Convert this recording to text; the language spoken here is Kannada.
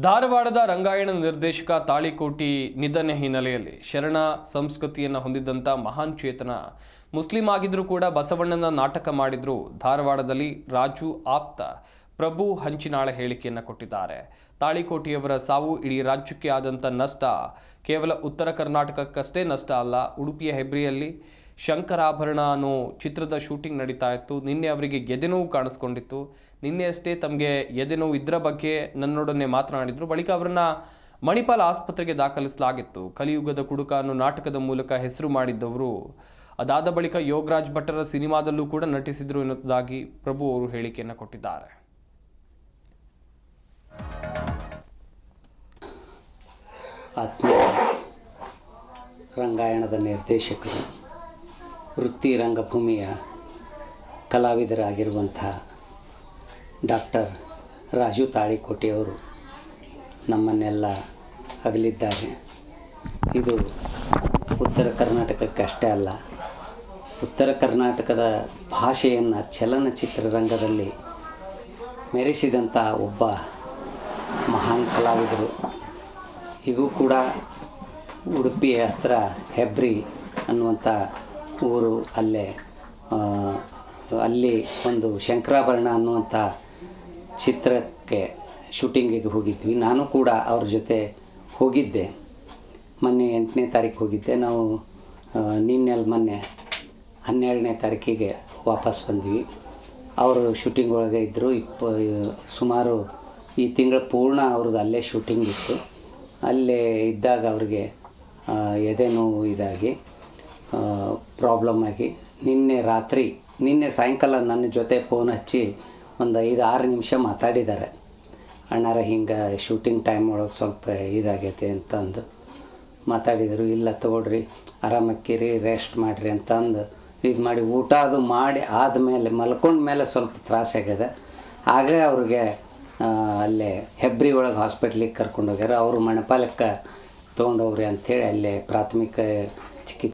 ಧಾರವಾಡದ ರಂಗಾಯಣ ನಿರ್ದೇಶಕ ತಾಳಿಕೋಟಿ ನಿಧನ ಹಿನ್ನೆಲೆಯಲ್ಲಿ ಶರಣ ಸಂಸ್ಕೃತಿಯನ್ನು ಹೊಂದಿದ್ದಂಥ ಮಹಾನ್ ಚೇತನ. ಮುಸ್ಲಿಂ ಆಗಿದ್ದರೂ ಕೂಡ ಬಸವಣ್ಣನ ನಾಟಕ ಮಾಡಿದ್ರು. ಧಾರವಾಡದಲ್ಲಿ ರಾಜು ಆಪ್ತ ಪ್ರಭು ಹಂಚಿನಾಳ ಹೇಳಿಕೆಯನ್ನು ಕೊಟ್ಟಿದ್ದಾರೆ. ತಾಳಿಕೋಟಿಯವರ ಸಾವು ಇಡೀ ರಾಜ್ಯಕ್ಕೆ ಆದಂಥ ನಷ್ಟ. ಕೇವಲ ಉತ್ತರ ಕರ್ನಾಟಕಕ್ಕಷ್ಟೇ ನಷ್ಟ ಅಲ್ಲ, ಉಡುಪಿಯ ಹೆಬ್ರಿಯಲ್ಲಿ ಶಂಕರಾಭರಣ ಅನ್ನೋ ಚಿತ್ರದ ಶೂಟಿಂಗ್ ನಡೀತಾ ಇತ್ತು. ನಿನ್ನೆ ಅವರಿಗೆ ಎದೆನೋವು ಕಾಣಿಸ್ಕೊಂಡಿತ್ತು. ನಿನ್ನೆ ಅಷ್ಟೇ ತಮಗೆ ಎದೆನೋವು ಇದರ ಬಗ್ಗೆ ನನ್ನೊಡನೆ ಮಾತನಾಡಿದರು. ಬಳಿಕ ಅವರನ್ನ ಮಣಿಪಾಲ್ ಆಸ್ಪತ್ರೆಗೆ ದಾಖಲಿಸಲಾಗಿತ್ತು. ಕಲಿಯುಗದ ಕುಡುಕ ಅನ್ನೋ ನಾಟಕದ ಮೂಲಕ ಹೆಸರು ಮಾಡಿದ್ದವರು. ಅದಾದ ಬಳಿಕ ಯೋಗರಾಜ್ ಭಟ್ಟರ ಸಿನಿಮಾದಲ್ಲೂ ಕೂಡ ನಟಿಸಿದರು ಎನ್ನುವುದಾಗಿ ಪ್ರಭು ಅವರು ಹೇಳಿಕೆಯನ್ನು ಕೊಟ್ಟಿದ್ದಾರೆ. ಆತ್ಮ ರಂಗಾಯಣದ ನಿರ್ದೇಶಕರು ವೃತ್ತಿ ರಂಗಭೂಮಿಯ ಕಲಾವಿದರಾಗಿರುವಂಥ ಡಾಕ್ಟರ್ ರಾಜು ತಾಳಿಕೋಟೆಯವರು ನಮ್ಮನ್ನೆಲ್ಲ ಅಗಲಿದ್ದಾರೆ. ಇದು ಉತ್ತರ ಕರ್ನಾಟಕಕ್ಕಷ್ಟೇ ಅಲ್ಲ, ಉತ್ತರ ಕರ್ನಾಟಕದ ಭಾಷೆಯನ್ನು ಚಲನಚಿತ್ರರಂಗದಲ್ಲಿ ಮೆರೆಸಿದಂಥ ಒಬ್ಬ ಮಹಾನ್ ಕಲಾವಿದರು. ಈಗೂ ಕೂಡ ಉಡುಪಿಯ ಹತ್ರ ಹೆಬ್ರಿ ಅನ್ನುವಂಥ ಊರು ಅಲ್ಲೇ ಅಲ್ಲಿ ಒಂದು ಶಂಕರಾಭರಣ ಅನ್ನುವಂಥ ಚಿತ್ರಕ್ಕೆ ಶೂಟಿಂಗಿಗೆ ಹೋಗಿದ್ವಿ. ನಾನು ಕೂಡ ಅವ್ರ ಜೊತೆ ಹೋಗಿದ್ದೆ. ಮೊನ್ನೆ ಎಂಟನೇ ತಾರೀಕು ಹೋಗಿದ್ದೆ. ನಾವು ನಿನ್ನೆಲ್ಲಿ ಮೊನ್ನೆ ಹನ್ನೆರಡನೇ ತಾರೀಕಿಗೆ ವಾಪಸ್ ಬಂದ್ವಿ. ಅವರು ಶೂಟಿಂಗ್ ಒಳಗೆ ಇದ್ದರು ಇಪ್ಪ, ಸುಮಾರು ಈ ತಿಂಗಳ ಪೂರ್ಣ ಅವ್ರದ್ದು ಅಲ್ಲೇ ಶೂಟಿಂಗ್ ಇತ್ತು. ಅಲ್ಲೇ ಇದ್ದಾಗ ಅವ್ರಿಗೆ ಎದೆ ನೋವು ಇದಾಗಿ ಪ್ರಾಬ್ಲಮ್ ಆಗಿ ನಿನ್ನೆ ರಾತ್ರಿ, ನಿನ್ನೆ ಸಾಯಂಕಾಲ ನನ್ನ ಜೊತೆ ಫೋನ್ ಹಚ್ಚಿ ಒಂದು ಐದು, ಆರು ನಿಮಿಷ ಮಾತಾಡಿದ್ದಾರೆ. ಅಣ್ಣಾರ ಹಿಂಗೆ ಶೂಟಿಂಗ್ ಟೈಮ್ ಒಳಗೆ ಸ್ವಲ್ಪ ಇದಾಗೈತೆ ಅಂತಂದು ಮಾತಾಡಿದರು. ಇಲ್ಲ ತೊಗೊಳ್ರಿ, ಆರಾಮಕ್ಕಿರಿ ರೆಸ್ಟ್ ಮಾಡಿರಿ ಅಂತಂದು ಇದು ಮಾಡಿ ಊಟ ಅದು ಮಾಡಿ ಆದಮೇಲೆ ಮಲ್ಕೊಂಡ ಮೇಲೆ ಸ್ವಲ್ಪ ತ್ರಾಸ ಆಗ್ಯದ. ಆಗ ಅವ್ರಿಗೆ ಅಲ್ಲೇ ಹೆಬ್ರಿ ಒಳಗೆ ಹಾಸ್ಪಿಟ್ಲಿಗೆ ಕರ್ಕೊಂಡು ಹೋಗ್ಯಾರ. ಅವರು ಮಣಪಾಲಕ್ಕೆ ತೊಗೊಂಡೋಗ್ರಿ ಅಂಥೇಳಿ ಅಲ್ಲೇ ಪ್ರಾಥಮಿಕ ಚಿಕಿತ್ಸೆ